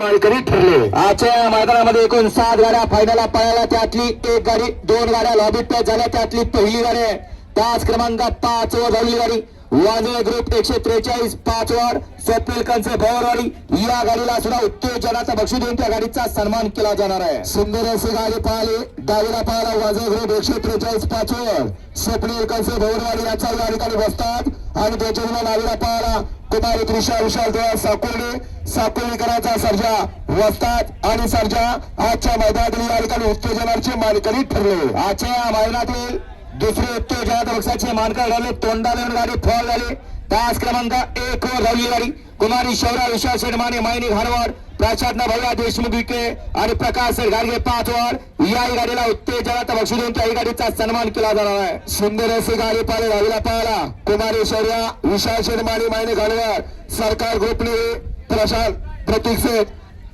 मालकरी ठरले. आजच्या मैदानामध्ये एकूण सात गाड्या फायनलला पळाल्या. त्यातली एक गाडी दोन गाड्या लॉबी टच झाल्या. त्यातली पहिली गाडी आहे. त्याच क्रमांकात पाच वर झालेली गाडी. वाजळे ग्रुप एकशे त्रेचाळीस पाच वर स्वप्नील कंचे भवरवाडी या गाडीला सुद्धा उत्तेजनाचं बक्षीस देऊन त्या गाडीचा सन्मान केला जाणार आहे. सुंदर अशी गाडी पाहिली. डावीला पाहिला वाजळे ग्रुप एकशे त्रेचाळीस पाच वर. स्वप्नील कंचे भवरवाडी याचा या ठिकाणी बसतात. आणि त्याच्या डावीला पाहिला. कुमारी कृषा विशाल देवा साकोर्डे साकोलीकरांचा सर्जा वस्तात आणि सर्जा आजच्या मैदानातील या ठिकाणी उत्तेजनाचे मानकरी ठरले. आजच्या मैदानातील दुसरे उत्तेजनात पक्षाचे मानकर झाले तोंडाने गाडी फॉल झाली. तास क्रमांक एक वर धावली गाडी. कुमारी शौरा विशाल शेडमाने मायनी घाणवड प्राचार्य भैया देशमुख विके आणि प्रकाश गाडगे पाच वर. या गाडीला उत्तेजनात बक्षीस देऊन त्या गाडीचा सन्मान केला जाणार आहे. सुंदर असे गाडी पाहिली धावीला पाहिला कुमारी शौर्या विशाल शेडमाने मायनी घाणवड. सरकार ग्रुपने प्रशांत प्रतीक सेठ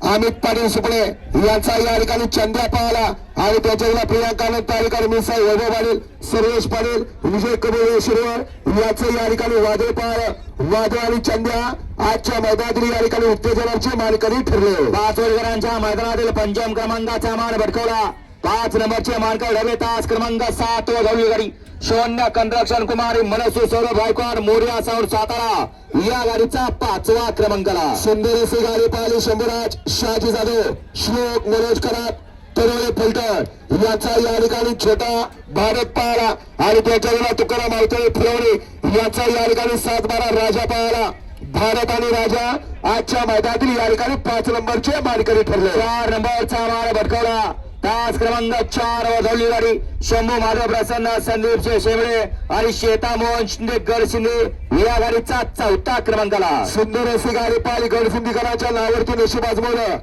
अमित पाटील सुपडे यांचा या ठिकाणी चंद्या पाहला आणि त्याच्या प्रियांका त्या मिसाई वैभव पाटील सर्वेश पाटील विजय कबीर शिरवर याचं या ठिकाणी वादळ पाहिलं वादळ आणि चंद्या आजच्या मैदानातील या ठिकाणी उत्तेजनाचे मानकरी ठरले. पाच वर्गरांच्या मैदानातील पंचम क्रमांकाचा मान भटकवला. पाच नंबरचे मानकर ढवे तास क्रमांक सात व गाडी. शून्य कंद्रक्षण कुमारी मनसू सौरभ गायकवाड मोर्या साऊंड सातारा या गाडीचा पाचवा क्रमांकाला सुंदर अशी गाडी पाहिली शंभूराज शहाजी जाधव श्लोक मनोज करात तरोळे फलटण. याचा या ठिकाणी छोटा भारत पाहला आणि त्याच्या तुकाराम आवतळे फुलवणे याचा या ठिकाणी सात बारा राजा पाहला भारत आणि राजा आजच्या मैदानातील या ठिकाणी पाच नंबरचे मानकरी ठरले. चार नंबरचा मार भटकवला. तास क्रमांक चार वर धावली गाडी शंभू माधव प्रसन्न संदीप शेवळे आणि श्वेता मोहन शिंदे गडशिंदे या गाडीचा चौथा क्रमांकाला सुंदर अशी गाडी पाली गड सिंधीकरांच्या नावावरती नशीब आजमवलं.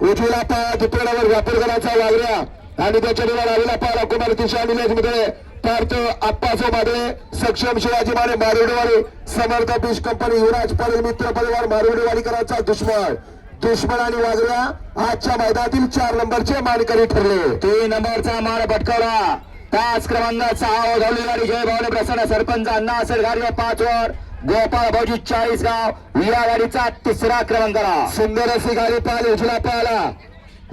उजवीला पाया दुतड्यावर व्यापारकरांचा वागऱ्या. आणि त्याच्या वेळा रावीला पाहिला कुमार किशा निलेश मित्रे पार्थ आप्पासो मादळे सक्षम शिवाजी माने मारुडेवाडी समर्थ बीज कंपनी युवराज पाटील मित्र परिवार मारुडेवाडीकरांचा दुश्मन. दुश्मन आणि वागऱ्या आजच्या मैदानातील चार नंबरचे मानकरी ठरले. तीन नंबरचा मार भटकवला तास क्रमांक सहा धावली गाडी जय भावने प्रसन्न सरपंच अण्णा असेल गाडी पाच वर. गोपाळ भाऊजी चाळीस गाव. या गाडीचा तिसरा क्रमांकाला. सुंदर अशी गाडी पाहिली उजला पाहिला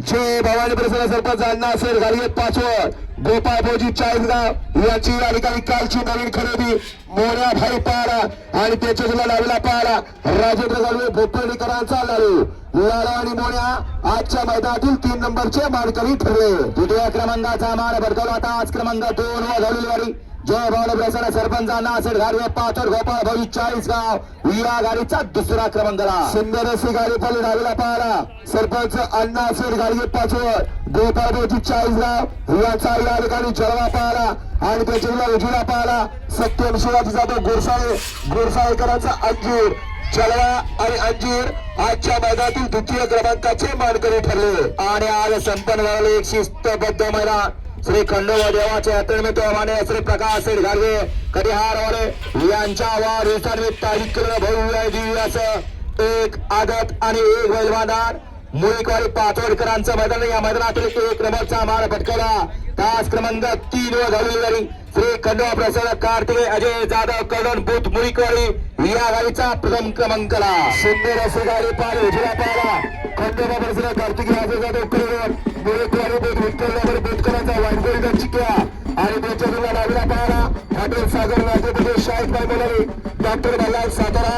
जय भवानी प्रसन्न सरपंच अण्णा असेल गाडी पाच वर. गोपाळ भाऊजी चाळीस गाव. याची या ठिकाणी कालची नवीन खरेदी मोऱ्या भाई पाहला आणि त्याच्या लावला पाहला राजेंद्र गाडवे भोपळीकरांचा लाडू. लाला आणि मोन्या आजच्या मैदानातील तीन नंबरचे मानकरी ठरले. दुसऱ्या क्रमांकाचा मान भडकवला तास क्रमांक दोन व धावलेली गाडी जय भावने प्रसन्न सरपंच नासेर गाडी पाचर गोपाळ भाऊ चाळीस गाव या गाडीचा दुसरा क्रमांक सुंदर अशी गाडी पडली डावीला पाहिला सरपंच अण्णा असेल गाडी पाचोड गोपाळ भाऊची चाळीस गाव याचा या ठिकाणी जळवा पाहिला आणि त्याच्या उजवीला पाहिला सत्यम शिवाजी जाधव गोरसाळे. गोरसाळेकरांचा अंजीर. चलवा आणि अंजीर आजच्या मैदानातील द्वितीय क्रमांकाचे मानकरी ठरले. आणि आज संपन्न झाले एक शिस्तबद्ध मैदान. श्री खंडोबा देवाचे यात्रेनिमित्त माने श्री प्रकाश शेठ गाडगे कटिहार वाले यांच्या वाढदिवसानिमित्त आयोजित भव्य दिव्य असं एक आदत आणि एक बैलवादार मुळीकवाडी पाचोडकरांचं मैदान या मैदानातील एक नंबरचा मार भटकवला तास क्रमांक तीन वर झालेली गाडी श्री खंडोबा प्रसाद कार्तिके अजय जाधव करण बुथ मुळीकवाडी या गाडीचा प्रथम क्रमांकाला सुंदर असे गाडी पाहिली उजव्या पाहिला खंडोबा प्रसाद कार्तिके अजय जाधव करण मुळीकवाडी बुथ विठ्ठल बुथकरांचा वाईटगोळीचा चिकला आणि त्याच्या जिल्हा डावीला पाहिला हॉटेल सागर राज्यप्रदेश शाहीद भाई बोलावे डॉक्टर मल्हार सातारा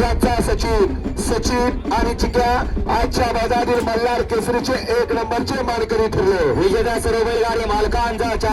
याचा सचिव सचिव आणि चिक्या आजच्या बाजारातील मल्हार केसरीचे एक नंबरचे मानकरी ठरले. विजेता सर्व गाडी मालकांचा